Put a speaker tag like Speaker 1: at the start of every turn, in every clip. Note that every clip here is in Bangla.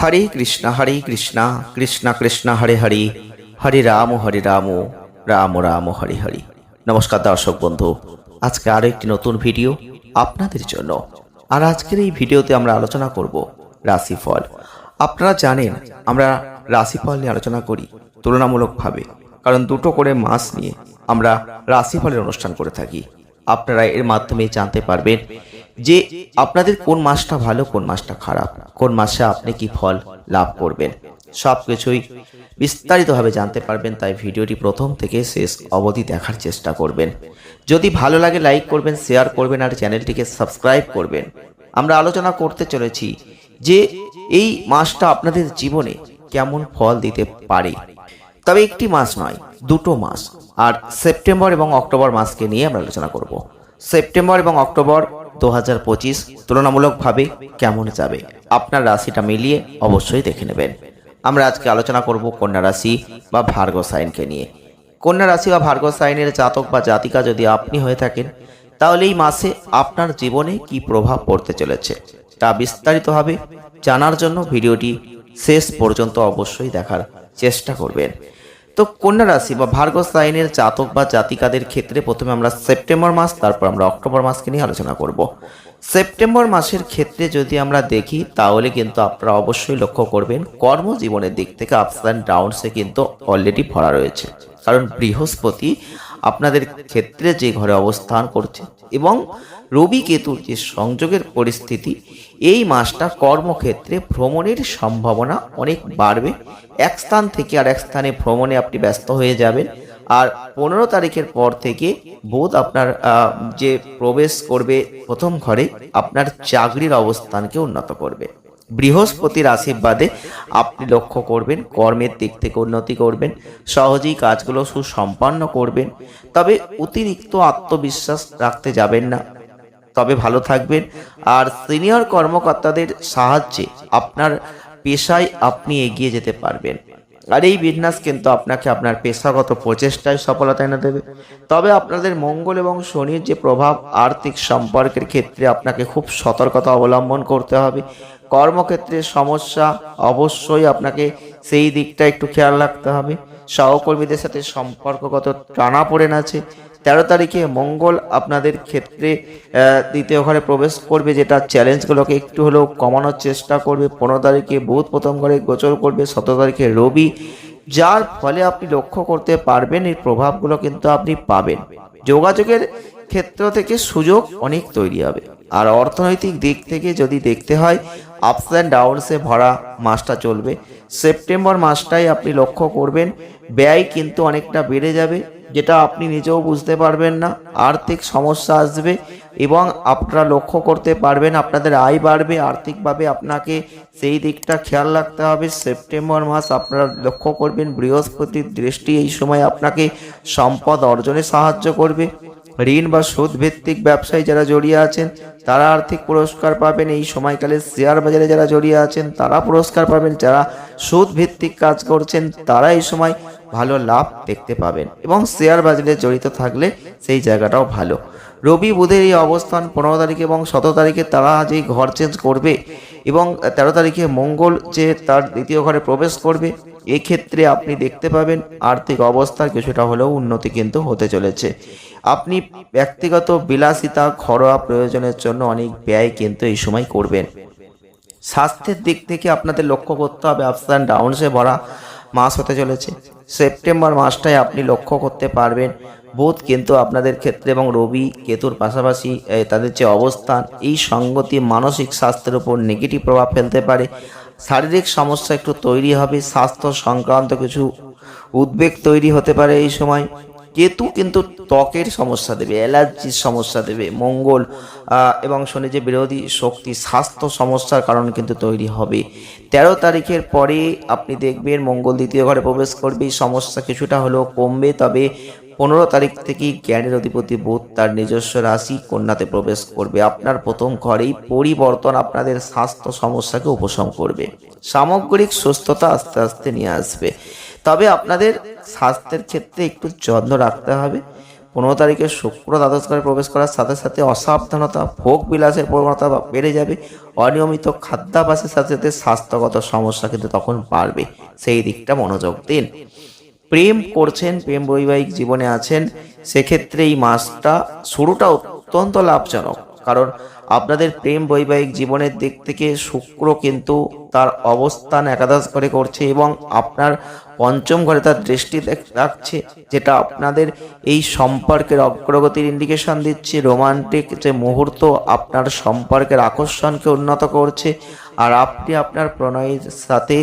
Speaker 1: হরে কৃষ্ণ হরে কৃষ্ণ কৃষ্ণ কৃষ্ণ হরে হরে হরে রাম হরে রাম রাম রাম হরে হরে নমস্কার দর্শক বন্ধু আজকে আরও একটি নতুন ভিডিও আপনাদের জন্য আর আজকের এই ভিডিওতে আমরা আলোচনা করব রাশিফল আপনারা জানেন আমরা রাশিফল নিয়ে আলোচনা করি তুলনামূলকভাবে কারণ দুটো করে মাস নিয়ে আমরা রাশিফলের অনুষ্ঠান করে থাকি আপনারা এর মাধ্যমে জানতে পারবেন যে আপনাদের কোন মাসটা ভালো কোন মাসটা খারাপ কোন মাসে আপনি কি ফল লাভ করবেন সব কিছুই বিস্তারিতভাবে জানতে পারবেন তাই ভিডিওটি প্রথম থেকে শেষ অবধি দেখার চেষ্টা করবেন যদি ভালো লাগে লাইক করবেন শেয়ার করবেন আর চ্যানেলটিকে সাবস্ক্রাইব করবেন আমরা আলোচনা করতে চলেছি যে এই মাসটা আপনাদের জীবনে কেমন ফল দিতে পারে তবে একটি মাস নয় দুটো মাস আর সেপ্টেম্বর এবং অক্টোবর মাসকে নিয়ে আমরা আলোচনা করব সেপ্টেম্বর এবং অক্টোবর দু হাজার পঁচিশ তুলনামূলকভাবে কেমন যাবে আপনার রাশিটা মিলিয়ে অবশ্যই দেখে নেবেন আমরা আজকে আলোচনা করব কন্যা রাশি বা ভার্গ সাইনকে নিয়ে কন্যা রাশি বা ভার্গ সাইনের জাতক বা জাতিকা যদি আপনি হয়ে থাকেন তাহলে এই মাসে আপনার জীবনে কি প্রভাব পড়তে চলেছে তা বিস্তারিতভাবে জানার জন্য ভিডিওটি শেষ পর্যন্ত অবশ্যই দেখার চেষ্টা করবেন তো কন্যা রাশি বা ভার্গ সাইনের জাতক বা জাতিকাদের ক্ষেত্রে প্রথমে আমরা সেপ্টেম্বর মাস তারপর আমরা অক্টোবর মাসকে নিয়ে আলোচনা করব সেপ্টেম্বর মাসের ক্ষেত্রে যদি আমরা দেখি তাহলে কিন্তু আপনারা অবশ্যই লক্ষ্য করবেন কর্মজীবনের দিক থেকে আপস অ্যান্ড ডাউনসে কিন্তু অলরেডি ভরা রয়েছে কারণ বৃহস্পতি আপনাদের ক্ষেত্রে যে ঘরে অবস্থান করছে এবং রবি কেতুর যে সংযোগের পরিস্থিতি এই মাসটা কর্মক্ষেত্রে ভ্রমণের সম্ভাবনা অনেক বাড়বে এক স্থান থেকে আর এক স্থানে ভ্রমণে আপনি ব্যস্ত হয়ে যাবেন আর পনেরো তারিখের পর থেকে বোধ আপনার যে প্রবেশ করবে প্রথম ঘরে আপনার চাকরির অবস্থানকে উন্নত করবে বৃহস্পতির আশীর্বাদে আপনি লক্ষ্য করবেন কর্মের দিক থেকে উন্নতি করবেন সহজেই কাজগুলো সুসম্পন্ন করবেন তবে অতিরিক্ত আত্মবিশ্বাস রাখতে যাবেন না তবে ভালো থাকবেন আর সিনিয়র কর্মকর্তাদের সাহায্যে আপনার পেশায় আপনি এগিয়ে যেতে পারবেন আর এই বিন্যাস কিন্তু আপনাকে আপনার পেশাগত প্রচেষ্টায় সফলতা এনে দেবে তবে আপনাদের মঙ্গল এবং শনির যে প্রভাব আর্থিক সম্পর্কের ক্ষেত্রে আপনাকে খুব সতর্কতা অবলম্বন করতে হবে কর্মক্ষেত্রে সমস্যা অবশ্যই আপনাকে সেই দিকটা একটু খেয়াল রাখতে হবে সহকর্মীদের সাথে সম্পর্কগত টানা পড়েন আছে তেরো তারিখে মঙ্গল আপনাদের ক্ষেত্রে দ্বিতীয় ঘরে প্রবেশ করবে যেটা চ্যালেঞ্জগুলোকে একটু হলেও কমানোর চেষ্টা করবে পনেরো তারিখে বুধ প্রথম ঘরে গোচর করবে সতেরো তারিখে রবি যার ফলে আপনি লক্ষ্য করতে পারবেন এর প্রভাবগুলো কিন্তু আপনি পাবেন যোগাযোগের ক্ষেত্র থেকে সুযোগ অনেক তৈরি হবে আর অর্থনৈতিক দিক থেকে যদি দেখতে হয় আপস অ্যান্ড ডাউনসে ভরা মাসটা চলবে সেপ্টেম্বর মাসটাই আপনি লক্ষ্য করবেন ব্যয় কিন্তু অনেকটা বেড়ে যাবে যেটা আপনি নিজেও বুঝতে পারবেন না আর্থিক সমস্যা আসবে এবং আপনারা লক্ষ্য করতে পারবেন আপনাদের আয় বাড়বে আর্থিকভাবে আপনাকে সেই দিকটা খেয়াল রাখতে হবে সেপ্টেম্বর মাস আপনারা লক্ষ্য করবেন বৃহস্পতির দৃষ্টি এই সময় আপনাকে সম্পদ অর্জনে সাহায্য করবে ঋণ বা সুদ ভিত্তিক ব্যবসায় যারা জড়িয়ে আছেন তারা আর্থিক পুরস্কার পাবেন এই সময়কালে শেয়ার বাজারে যারা জড়িয়ে আছেন তারা পুরস্কার পাবেন যারা সুদ ভিত্তিক কাজ করছেন তারা এই সময় ভালো লাভ দেখতে পাবেন এবং শেয়ার বাজারে জড়িত থাকলে সেই জায়গাটাও ভালো রবি বুধের এই অবস্থান পনেরো তারিখে এবং সতেরো তারিখে তারা যে ঘর চেঞ্জ করবে এবং তেরো তারিখে মঙ্গল যে তার দ্বিতীয় ঘরে প্রবেশ করবে এক্ষেত্রে আপনি দেখতে পাবেন আর্থিক অবস্থার কিছুটা হলেও উন্নতি কিন্তু হতে চলেছে আপনি ব্যক্তিগত বিলাসিতা ঘরোয়া প্রয়োজনের জন্য অনেক ব্যয় কিন্তু এই সময় করবেন স্বাস্থ্যের দিক থেকে আপনাদের লক্ষ্য করতে হবে আপস অ্যান্ড ডাউনসে ভরা মাস হতে চলেছে সেপ্টেম্বর মাসটায় আপনি লক্ষ্য করতে পারবেন বোধ কিন্তু আপনাদের ক্ষেত্রে এবং রবি কেতুর পাশাপাশি তাদের যে অবস্থান এই সঙ্গতি মানসিক স্বাস্থ্যের উপর নেগেটিভ প্রভাব ফেলতে পারে শারীরিক সমস্যা একটু তৈরি হবে স্বাস্থ্য সংক্রান্ত কিছু উদ্বেগ তৈরি হতে পারে এই সময় কেতু কিন্তু ত্বকের সমস্যা দেবে অ্যালার্জির সমস্যা দেবে মঙ্গল এবং শনি যে বিরোধী শক্তি স্বাস্থ্য সমস্যার কারণ কিন্তু তৈরি হবে ১৩ তারিখের পরে আপনি দেখবেন মঙ্গল দ্বিতীয় ঘরে প্রবেশ করবে সমস্যা কিছুটা হলেও কমবে তবে পনেরো তারিখ থেকেই জ্ঞানের অধিপতি বোধ তার নিজস্ব রাশি কন্যাতে প্রবেশ করবে আপনার প্রথম ঘরেই পরিবর্তন আপনাদের স্বাস্থ্য সমস্যাকে উপশম করবে সামগ্রিক সুস্থতা আস্তে আস্তে নিয়ে আসবে তবে আপনাদের স্বাস্থ্যের ক্ষেত্রে একটু যত্ন রাখতে হবে পনেরো তারিখে শুক্র দ্বাদশ ঘরে প্রবেশ করার সাথে সাথে অসাবধানতা ভোগ বিলাসের প্রবণতা বেড়ে যাবে অনিয়মিত খাদ্যাভাসের সাথে সাথে স্বাস্থ্যগত সমস্যা কিন্তু তখন বাড়বে সেই দিকটা মনোযোগ দিন প্রেম করছেন প্রেম বৈবাহিক জীবনে আছেন সেক্ষেত্রে এই মাসটা শুরুটা অত্যন্ত লাভজনক কারণ আপনাদের প্রেম বৈবাহিক জীবনের দিক থেকে শুক্র কিন্তু তার অবস্থান একাদশ ঘরে করছে এবং আপনার পঞ্চম ঘরে তার দৃষ্টি রাখছে যেটা আপনাদের এই সম্পর্কের অগ্রগতির ইন্ডিকেশন দিচ্ছে রোমান্টিক যে মুহূর্ত আপনার সম্পর্কের আকর্ষণকে উন্নত করছে আর আপনি আপনার প্রণয়ের সাথে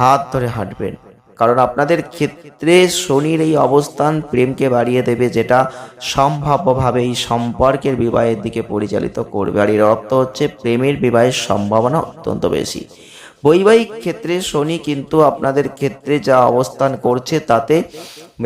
Speaker 1: হাত ধরে হাঁটবেন কারণ আপনাদের ক্ষেত্রে শনির এই অবস্থান প্রেমকে বাড়িয়ে দেবে যেটা সম্ভাব্যভাবে এই সম্পর্কের বিবাহের দিকে পরিচালিত করবে আর এর অর্থ হচ্ছে প্রেমের বিবাহের সম্ভাবনা অত্যন্ত বেশি বৈবাহিক ক্ষেত্রে শনি কিন্তু আপনাদের ক্ষেত্রে যা অবস্থান করছে তাতে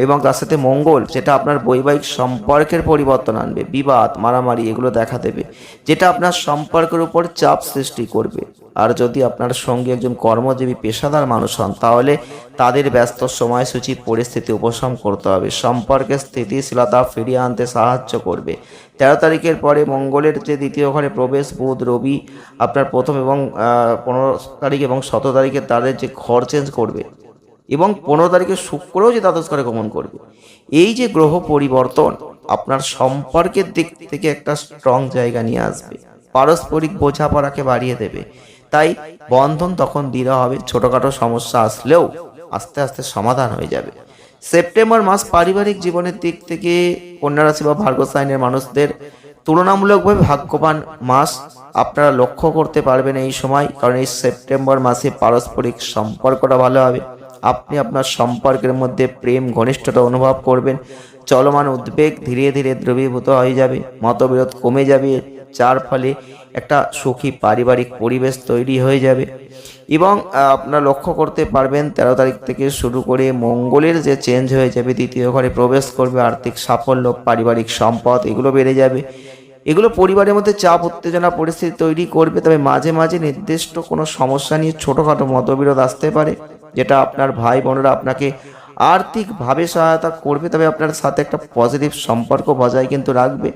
Speaker 1: এবং তার সাথে মঙ্গল সেটা আপনার বৈবাহিক সম্পর্কের পরিবর্তন আনবে বিবাদ মারামারি এগুলো দেখা দেবে যেটা আপনার সম্পর্কের উপর চাপ সৃষ্টি করবে আর যদি আপনার সঙ্গে একজন কর্মজীবী পেশাদার মানুষ হন তাহলে তাদের ব্যস্ত সময়সূচি পরিস্থিতি উপশম করতে হবে সম্পর্কে স্থিতিশীলতা ফিরিয়ে আনতে সাহায্য করবে তেরো তারিখের পরে মঙ্গলের যে দ্বিতীয় ঘরে প্রবেশ বুধ রবি আপনার প্রথম এবং পনেরো তারিখ এবং সতেরো তারিখে তাদের যে ঘর চেঞ্জ করবে এবং পনেরো তারিখে শুক্রও যে দ্বাদশ ঘরে গমন করবে এই যে গ্রহ পরিবর্তন আপনার সম্পর্কের দিক থেকে একটা স্ট্রং জায়গা নিয়ে আসবে পারস্পরিক বোঝাপড়াকে বাড়িয়ে দেবে তাই বন্ধন তখন দৃঢ় হবে ছোটখাটো সমস্যা আসলেও আস্তে আস্তে সমাধান হয়ে যাবে সেপ্টেম্বর মাস পারিবারিক জীবনের দিক থেকে কন্যারাশি বা ভার্গ সাইনের মানুষদের তুলনামূলকভাবে ভাগ্যবান মাস আপনারা লক্ষ্য করতে পারবেন এই সময় কারণ এই সেপ্টেম্বর মাসে পারস্পরিক সম্পর্কটা ভালো হবে আপনি আপনার সম্পর্কের মধ্যে প্রেম ঘনিষ্ঠতা অনুভব করবেন চলমান উদ্বেগ ধীরে ধীরে দ্রবীভূত হয়ে যাবে মতবিরোধ কমে যাবে যার ফলে একটা সুখী পারিবারিক পরিবেশ তৈরি হয়ে যাবে এবং আপনারা লক্ষ্য করতে পারবেন তেরো তারিখ থেকে শুরু করে মঙ্গলের যে চেঞ্জ হয়ে যাবে দ্বিতীয় ঘরে প্রবেশ করবে আর্থিক সাফল্য পারিবারিক সম্পদ এগুলো বেড়ে যাবে এগুলো পরিবারের মধ্যে চাপ উত্তেজনা পরিস্থিতি তৈরি করবে তবে মাঝে মাঝে নির্দিষ্ট কোনো সমস্যা নিয়ে ছোটোখাটো মতবিরোধ আসতে পারে যেটা আপনার ভাই বোনেরা আপনাকে আর্থিকভাবে সহায়তা করবে তবে আপনার সাথে একটা পজিটিভ সম্পর্ক বজায় কিন্তু রাখবে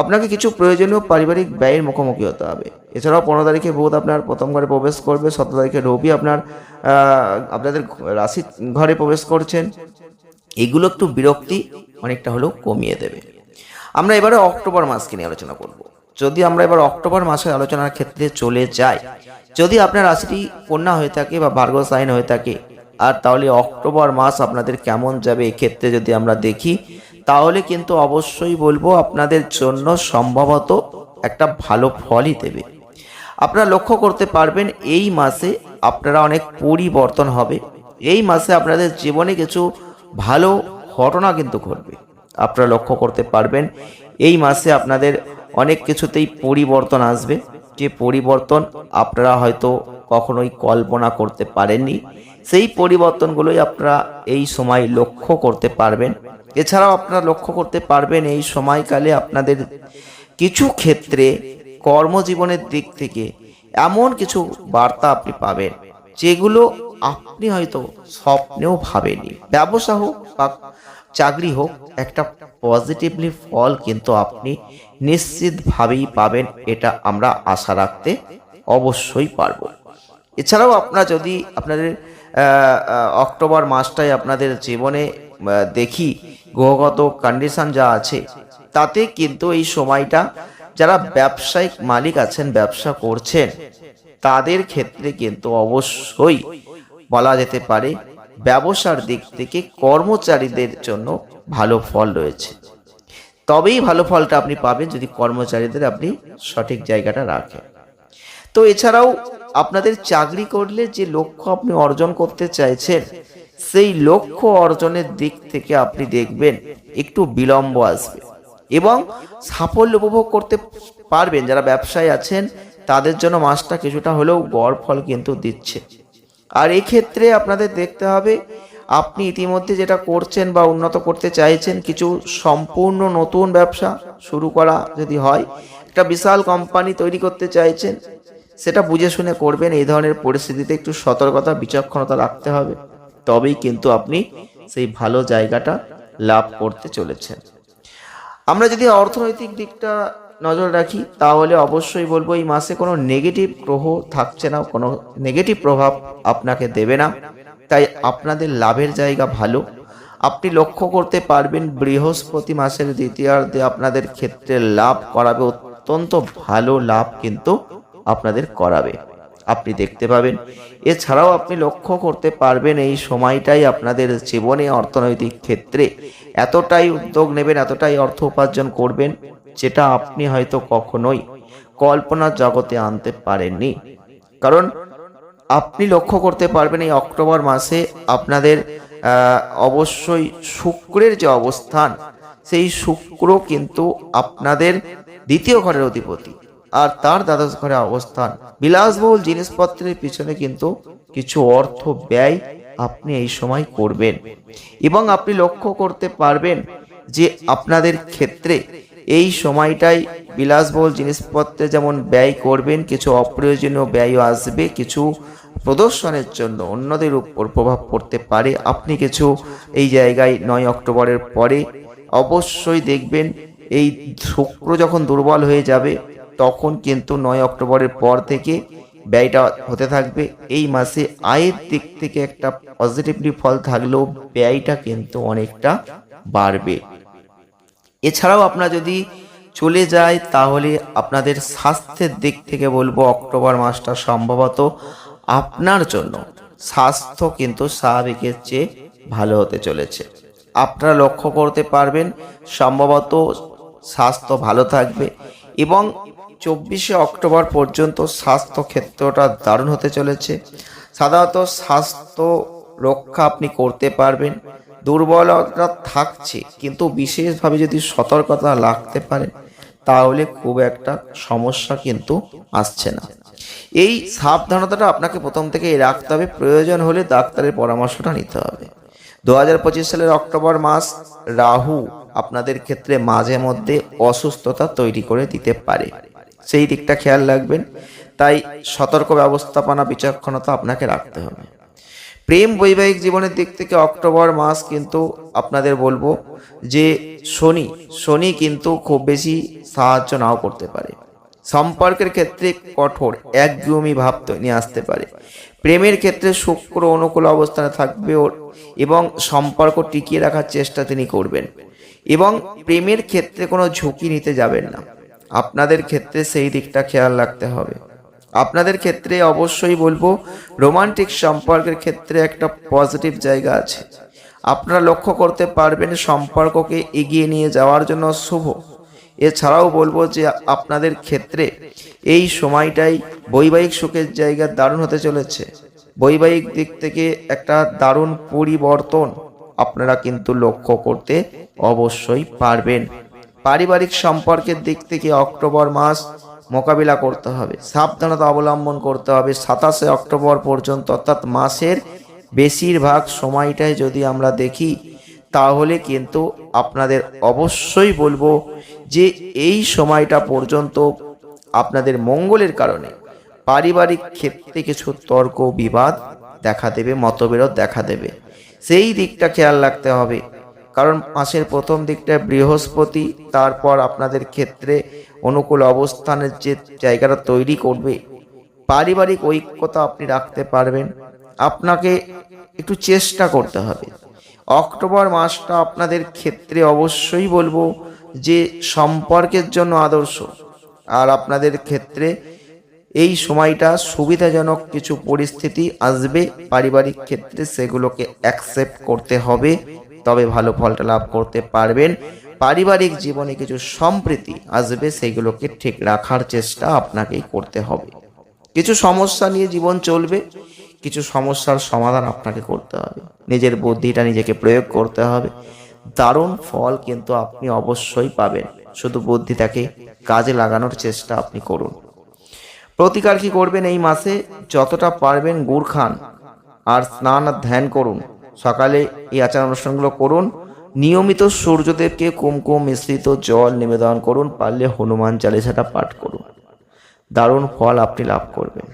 Speaker 1: আপনাকে কিছু প্রয়োজনীয় পারিবারিক ব্যয়ের মুখোমুখি হতে হবে এছাড়াও পনেরো তারিখে বোধ আপনার প্রথম ঘরে প্রবেশ করবে সতেরো তারিখে রবি আপনার আপনাদের রাশি ঘরে প্রবেশ করছেন এগুলো একটু বিরক্তি অনেকটা হলেও কমিয়ে দেবে আমরা এবারে অক্টোবর মাসকে নিয়ে আলোচনা করব যদি আমরা এবার অক্টোবর মাসে আলোচনার ক্ষেত্রে চলে যাই যদি আপনার রাশিটি কন্যা হয়ে থাকে বা ভার্গ সাইন হয়ে থাকে আর তাহলে অক্টোবর মাস আপনাদের কেমন যাবে এক্ষেত্রে যদি আমরা দেখি তাহলে কিন্তু অবশ্যই বলবো আপনাদের জন্য সম্ভবত একটা ভালো ফলই দেবে আপনারা লক্ষ্য করতে পারবেন এই মাসে আপনারা অনেক পরিবর্তন হবে এই মাসে আপনাদের জীবনে কিছু ভালো ঘটনা কিন্তু ঘটবে আপনারা লক্ষ্য করতে পারবেন এই মাসে আপনাদের অনেক কিছুতেই পরিবর্তন আসবে যে পরিবর্তন আপনারা হয়তো কখনোই কল্পনা করতে পারেননি সেই পরিবর্তনগুলোই আপনারা এই সময় লক্ষ্য করতে পারবেন এছাড়াও আপনারা লক্ষ্য করতে পারবেন এই সময়কালে আপনাদের কিছু ক্ষেত্রে কর্মজীবনের দিক থেকে এমন কিছু বার্তা আপনি পাবেন যেগুলো আপনি হয়তো স্বপ্নেও ভাবেনি ব্যবসা হোক বা চাকরি হোক একটা পজিটিভলি ফল কিন্তু আপনি নিশ্চিতভাবেই পাবেন এটা আমরা আশা রাখতে অবশ্যই পারব এছাড়াও আপনারা যদি আপনাদের অক্টোবর মাসটাই আপনাদের জীবনে দেখি গ্রহগত কন্ডিশন যা আছে তাতে কিন্তু এই সময়টা যারা ব্যবসায়িক মালিক আছেন ব্যবসা করছেন তাদের ক্ষেত্রে কিন্তু অবশ্যই বলা যেতে পারে ব্যবসার দিক থেকে কর্মচারীদের জন্য ভালো ফল রয়েছে তবেই ভালো ফলটা আপনি পাবেন যদি কর্মচারীদের আপনি সঠিক জায়গাটা রাখেন তো এছাড়াও আপনাদের চাকরি করলে যে লক্ষ্য আপনি অর্জন করতে চাইছেন সেই লক্ষ্য অর্জনের দিক থেকে আপনি দেখবেন একটু বিলম্ব আসবে এবং সাফল্য উপভোগ করতে পারবেন যারা ব্যবসায়ী আছেন তাদের জন্য মাসটা কিছুটা হলেও গড় ফল কিন্তু দিচ্ছে আর এক্ষেত্রে আপনাদের দেখতে হবে আপনি ইতিমধ্যে যেটা করছেন বা উন্নত করতে চাইছেন কিছু সম্পূর্ণ নতুন ব্যবসা শুরু করা যদি হয় একটা বিশাল কোম্পানি তৈরি করতে চাইছেন সেটা বুঝে শুনে করবেন এই ধরনের পরিস্থিতিতে একটু সতর্কতা বিচক্ষণতা রাখতে হবে তবেই কিন্তু আপনি সেই ভালো জায়গাটা লাভ করতে চলেছেন আমরা যদি অর্থনৈতিক দিকটা নজর রাখি তাহলে অবশ্যই বলবো এই মাসে কোনো নেগেটিভ গ্রহ থাকছে না কোনো নেগেটিভ প্রভাব আপনাকে দেবে না তাই আপনাদের লাভের জায়গা ভালো আপনি লক্ষ্য করতে পারবেন বৃহস্পতি মাসের দ্বিতীয়ার্ধে আপনাদের ক্ষেত্রে লাভ করাবে অত্যন্ত ভালো লাভ কিন্তু আপনাদের করাবে আপনি দেখতে পাবেন এছাড়াও আপনি লক্ষ্য করতে পারবেন এই সময়টাই আপনাদের জীবনে অর্থনৈতিক ক্ষেত্রে এতটাই উদ্যোগ নেবেন এতটাই অর্থ উপার্জন করবেন যেটা আপনি হয়তো কখনোই কল্পনার জগতে আনতে পারেননি কারণ আপনি লক্ষ্য করতে পারবেন এই অক্টোবর মাসে আপনাদের অবশ্যই শুক্রের যে অবস্থান সেই শুক্র কিন্তু আপনাদের দ্বিতীয় ঘরের অধিপতি আর তার দ্বাদশ ঘরে অবস্থান বিলাসবহুল জিনিসপত্রের পিছনে কিন্তু কিছু অর্থ ব্যয় আপনি এই সময় করবেন এবং আপনি লক্ষ্য করতে পারবেন যে আপনাদের ক্ষেত্রে এই সময়টাই বিলাসবহুল জিনিসপত্রে যেমন ব্যয় করবেন কিছু অপ্রয়োজনীয় ব্যয়ও আসবে কিছু প্রদর্শনের জন্য অন্যদের উপর প্রভাব পড়তে পারে আপনি কিছু এই জায়গায় নয় অক্টোবরের পরে অবশ্যই দেখবেন এই শুক্র যখন দুর্বল হয়ে যাবে তখন কিন্তু নয় অক্টোবরের পর থেকে ব্যয়টা হতে থাকবে এই মাসে আয়ের দিক থেকে একটা পজিটিভলি ফল থাকলেও ব্যয়টা কিন্তু অনেকটা বাড়বে এছাড়াও আপনার যদি চলে যায় তাহলে আপনাদের স্বাস্থ্যের দিক থেকে বলবো অক্টোবর মাসটা সম্ভবত আপনার জন্য স্বাস্থ্য কিন্তু স্বাভাবিকের চেয়ে ভালো হতে চলেছে আপনারা লক্ষ্য করতে পারবেন সম্ভবত স্বাস্থ্য ভালো থাকবে এবং চব্বিশে অক্টোবর পর্যন্ত স্বাস্থ্য ক্ষেত্রটা দারুণ হতে চলেছে সাধারণত স্বাস্থ্য রক্ষা আপনি করতে পারবেন দুর্বলতা থাকছে কিন্তু বিশেষভাবে যদি সতর্কতা লাগতে পারেন তাহলে খুব একটা সমস্যা কিন্তু আসছে না এই সাবধানতাটা আপনাকে প্রথম থেকেই রাখতে হবে প্রয়োজন হলে ডাক্তারের পরামর্শটা নিতে হবে দু সালের অক্টোবর মাস রাহু আপনাদের ক্ষেত্রে মাঝে মধ্যে অসুস্থতা তৈরি করে দিতে পারে সেই দিকটা খেয়াল রাখবেন তাই সতর্ক ব্যবস্থাপনা বিচক্ষণতা আপনাকে রাখতে হবে প্রেম বৈবাহিক জীবনের দিক থেকে অক্টোবর মাস কিন্তু আপনাদের বলবো যে শনি শনি কিন্তু খুব বেশি সাহায্য নাও করতে পারে সম্পর্কের ক্ষেত্রে কঠোর একগুমি ভাব নিয়ে আসতে পারে প্রেমের ক্ষেত্রে শুক্র অনুকূল অবস্থানে থাকবে ওর এবং সম্পর্ক টিকিয়ে রাখার চেষ্টা তিনি করবেন এবং প্রেমের ক্ষেত্রে কোনো ঝুঁকি নিতে যাবেন না আপনাদের ক্ষেত্রে সেই দিকটা খেয়াল রাখতে হবে আপনাদের ক্ষেত্রে অবশ্যই বলবো রোমান্টিক সম্পর্কের ক্ষেত্রে একটা পজিটিভ জায়গা আছে আপনারা লক্ষ্য করতে পারবেন সম্পর্ককে এগিয়ে নিয়ে যাওয়ার জন্য শুভ এছাড়াও বলবো যে আপনাদের ক্ষেত্রে এই সময়টাই বৈবাহিক সুখের জায়গা দারুণ হতে চলেছে বৈবাহিক দিক থেকে একটা দারুণ পরিবর্তন আপনারা কিন্তু লক্ষ্য করতে অবশ্যই পারবেন পারিবারিক সম্পর্কের দিক থেকে অক্টোবর মাস মোকাবিলা করতে হবে সাবধানতা অবলম্বন করতে হবে সাতাশে অক্টোবর পর্যন্ত অর্থাৎ মাসের বেশিরভাগ সময়টাই যদি আমরা দেখি তাহলে কিন্তু আপনাদের অবশ্যই বলবো যে এই সময়টা পর্যন্ত আপনাদের মঙ্গলের কারণে পারিবারিক ক্ষেত্রে কিছু তর্ক বিবাদ দেখা দেবে মতবিরোধ দেখা দেবে সেই দিকটা খেয়াল রাখতে হবে কারণ মাসের প্রথম দিকটা বৃহস্পতি তারপর আপনাদের ক্ষেত্রে অনুকূল অবস্থানের যে জায়গাটা তৈরি করবে পারিবারিক ঐক্যতা আপনি রাখতে পারবেন আপনাকে একটু চেষ্টা করতে হবে অক্টোবর মাসটা আপনাদের ক্ষেত্রে অবশ্যই বলবো যে সম্পর্কের জন্য আদর্শ আর আপনাদের ক্ষেত্রে এই সময়টা সুবিধাজনক কিছু পরিস্থিতি আসবে পারিবারিক ক্ষেত্রে সেগুলোকে অ্যাকসেপ্ট করতে হবে তবে ভালো ফলটা লাভ করতে পারবেন পারিবারিক জীবনে কিছু সম্প্রীতি আসবে সেগুলোকে ঠিক রাখার চেষ্টা আপনাকেই করতে হবে কিছু সমস্যা নিয়ে জীবন চলবে কিছু সমস্যার সমাধান আপনাকে করতে হবে নিজের বুদ্ধিটা নিজেকে প্রয়োগ করতে হবে দারুণ ফল কিন্তু আপনি অবশ্যই পাবেন শুধু বুদ্ধিটাকে কাজে লাগানোর চেষ্টা আপনি করুন প্রতিকার কি করবেন এই মাসে যতটা পারবেন গুড় খান আর স্নান আর ধ্যান করুন সকালে এই আচার অনুষ্ঠানগুলো করুন নিয়মিত সূর্যদেবকে কুমকুম মিশ্রিত জল নিবেদন করুন পারলে হনুমান চালিসাটা পাঠ করুন দারুণ ফল আপনি লাভ করবেন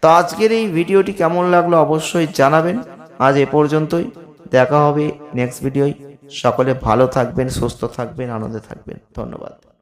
Speaker 1: তো আজকের এই ভিডিওটি কেমন লাগলো অবশ্যই জানাবেন আজ এ পর্যন্তই দেখা হবে নেক্সট ভিডিওয় সকলে ভালো থাকবেন সুস্থ থাকবেন আনন্দে থাকবেন ধন্যবাদ